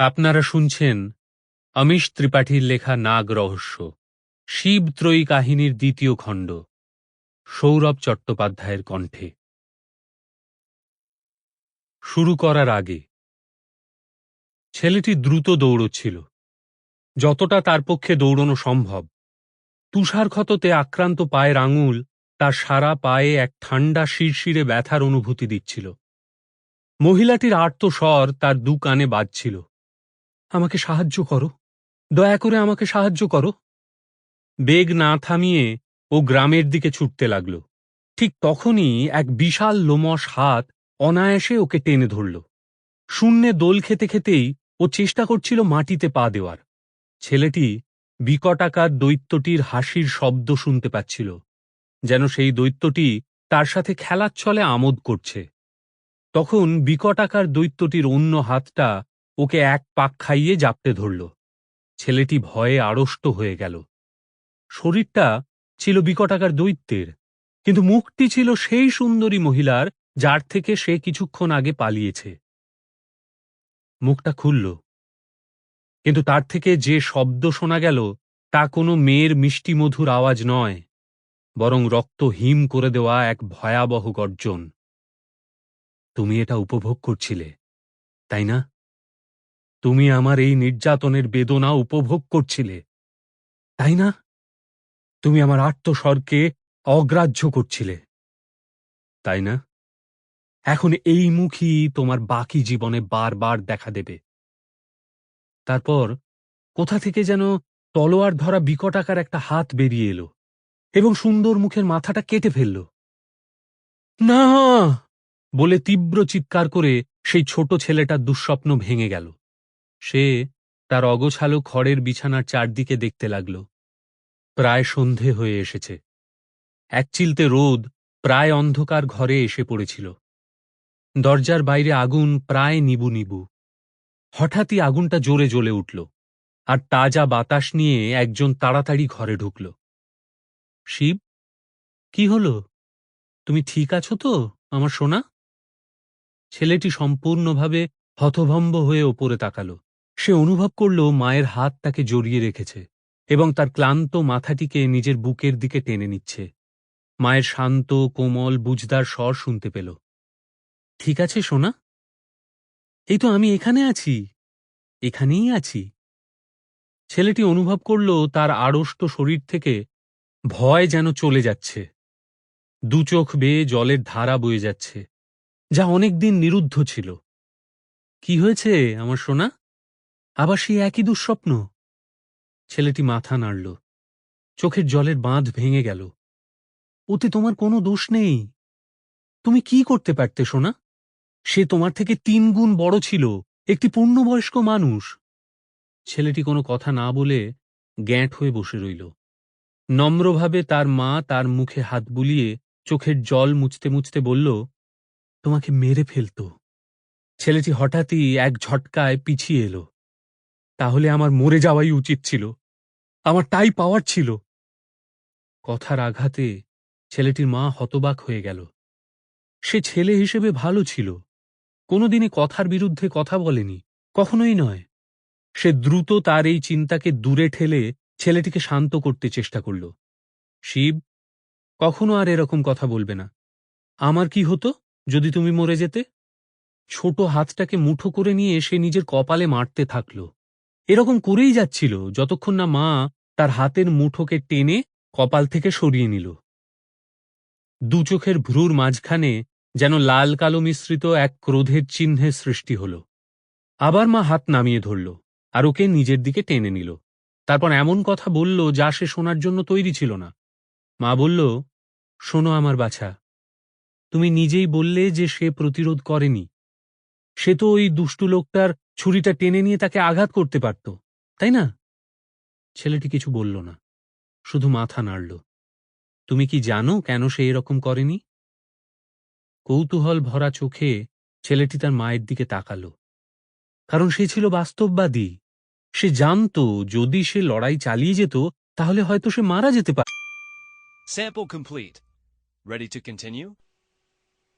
আপনারা শুনছেন অমিশ ত্রিপাঠীর লেখা নাগ রহস্য শিবত্রয়ী কাহিনীর দ্বিতীয় খণ্ড, সৌরভ চট্টোপাধ্যায়ের কণ্ঠে। শুরু করার আগে, ছেলেটি দ্রুত দৌড়চ্ছিল। যতটা তার পক্ষে দৌড়নো সম্ভব তুষারক্ষততে আক্রান্ত পায়ের আঙুল তার সারা পায়ে এক ঠান্ডা শিরশিরে ব্যথার অনুভূতি দিচ্ছিল। মহিলাটির আর্ত স্বর তার দু কানে বাজছিল। আমাকে সাহায্য করো। দয়া করে আমাকে সাহায্য করো। বেগ না থামিয়ে ও গ্রামের দিকে ছুটতে লাগল। ঠিক তখনই এক বিশাল লোমশ হাত অনায়াসে ওকে টেনে ধরল। শূন্যে দোল খেতে খেতেই ও চেষ্টা করছিল মাটিতে পা দেওয়ার। ছেলেটি বিকটাকার দৈত্যটির হাসির শব্দ শুনতে পাচ্ছিল, যেন সেই দৈত্যটি তার সাথে খেলার ছলে আমোদ করছে। তখন বিকটাকার দৈত্যটির অন্য হাতটা ওকে এক পাক খাইয়ে জাপটে ধরল। ছেলেটি ভয়ে আড়ষ্ট হয়ে গেল। শরীরটা ছিল বিকটাকার দৈত্যের, কিন্তু মুখটি ছিল সেই সুন্দরী মহিলার যার থেকে সে কিছুক্ষণ আগে পালিয়েছে। মুখটা খুলল, কিন্তু তার থেকে যে শব্দ শোনা গেল তা কোনো মেয়ের মিষ্টি মধুর আওয়াজ নয়, বরং রক্ত হিম করে দেওয়া এক ভয়াবহ গর্জন। তুমি এটা উপভোগ করছিলে, তাই না? তুমি আমার এই নির্যাতনের বেদনা উপভোগ করছিলে, তাই না? তুমি আমার আত্মস্বরকে অগ্রাহ্য করছিলে, তাই না? এখন এই মুখই তোমার বাকি জীবনে বারবার দেখা দেবে। তারপর কোথা থেকে যেন তলোয়ার ধরা বিকটাকার একটা হাত বেরিয়ে এলো এবং সুন্দর মুখের মাথাটা কেটে ফেলল। না! বলে তীব্র চিৎকার করে সেই ছোট ছেলেটার দুঃস্বপ্ন ভেঙে গেল। সে তার অগোছালো খড়ের বিছানার চারদিকে দেখতে লাগল। প্রায় সন্ধে হয়ে এসেছে। একচিলতে রোদ প্রায় অন্ধকার ঘরে এসে পড়েছিল। দরজার বাইরে আগুন প্রায় নিবু নিবু। হঠাৎই আগুনটা জোরে জ্বলে উঠল আর তাজা বাতাস নিয়ে একজন তাড়াতাড়ি ঘরে ঢুকল। শিব, কি হল? তুমি ঠিক আছো তো, আমার সোনা? ছেলেটি সম্পূর্ণভাবে হতভম্ব হয়ে ওপরে তাকাল। সে অনুভব করল মায়ের হাত তাকে জড়িয়ে রেখেছে এবং তার ক্লান্ত মাথাটিকে নিজের বুকের দিকে টেনে নিচ্ছে। মায়ের শান্ত, কোমল, বুঝদার স্বর শুনতে পেল। ঠিক আছে, সোনা। এই তো আমি এখানে আছি। এখানেই আছি। ছেলেটি অনুভব করল তার আড়ষ্ট শরীর থেকে ভয় যেন চলে যাচ্ছে। দু চোখ বেয়ে জলের ধারা বয়ে যাচ্ছে। যা অনেকদিন নিরুদ্ধ ছিল। কি হয়েছে আমার সোনা? আবার সেই একই দুঃস্বপ্ন। ছেলেটি মাথা নাড়ল। চোখের জলের বাঁধ ভেঙে গেল। ওতে তোমার কোনো দোষ নেই। তুমি কি করতে পারতে, সোনা? সে তোমার থেকে তিন গুণ বড় ছিল, একটি পূর্ণবয়স্ক মানুষ। ছেলেটি কোনো কথা না বলে গ্যাঁট হয়ে বসে রইল। নম্রভাবে তার মা তার মুখে হাত বুলিয়ে চোখের জল মুছতে মুছতে বলল, তোমাকে মেরে ফেলত। ছেলেটি হঠাৎই এক ঝটকায় পিছিয়ে এলো। তাহলে আমার মরে যাওয়াই উচিত ছিল। আমার তাই পাওয়ার ছিল। কথার আঘাতে ছেলেটির মা হতবাক হয়ে গেল। সে ছেলে হিসেবে ভালো ছিল। কোনোদিনই কথার বিরুদ্ধে কথা বলেনি। কখনোই নয়। সে দ্রুত তার এই চিন্তাকে দূরে ঠেলে ছেলেটিকে শান্ত করতে চেষ্টা করল। শিব, কখনো আর এরকম কথা বলবে না। আমার কি হতো যদি তুমি মরে যেতে? ছোট হাতটাকে মুঠো করে নিয়ে সে নিজের কপালে মারতে থাকল। এরকম করেই যাচ্ছিল যতক্ষণ না মা তার হাতের মুঠোকে টেনে কপাল থেকে সরিয়ে নিল। দু চোখের ভ্রুর মাঝখানে যেন লাল কালো মিশ্রিত এক ক্রোধের চিহ্নের সৃষ্টি হল। আবার মা হাত নামিয়ে ধরল আর ওকে নিজের দিকে টেনে নিল। তারপর এমন কথা বলল যা সে শোনার জন্য তৈরি ছিল না। মা বলল, শোনো আমার বাছা, তুমি নিজেই বললে যে সে প্রতিরোধ করেনি। সে তো ওই দুষ্টু লোকটার ছুরিটা টেনে নিয়ে তাকে আঘাত করতে পারত, তাই না? ছেলেটি কিছু বলল না, শুধু মাথা নাড়ল। তুমি কি জানো কেন সে এরকম করেনি? কৌতূহল ভরা চোখে ছেলেটি তার মায়ের দিকে তাকালো। কারণ সে ছিল বাস্তববাদী। সে জানত, যদি সে লড়াই চালিয়ে যেত, তাহলে হয়তো সে মারা যেতে পারে?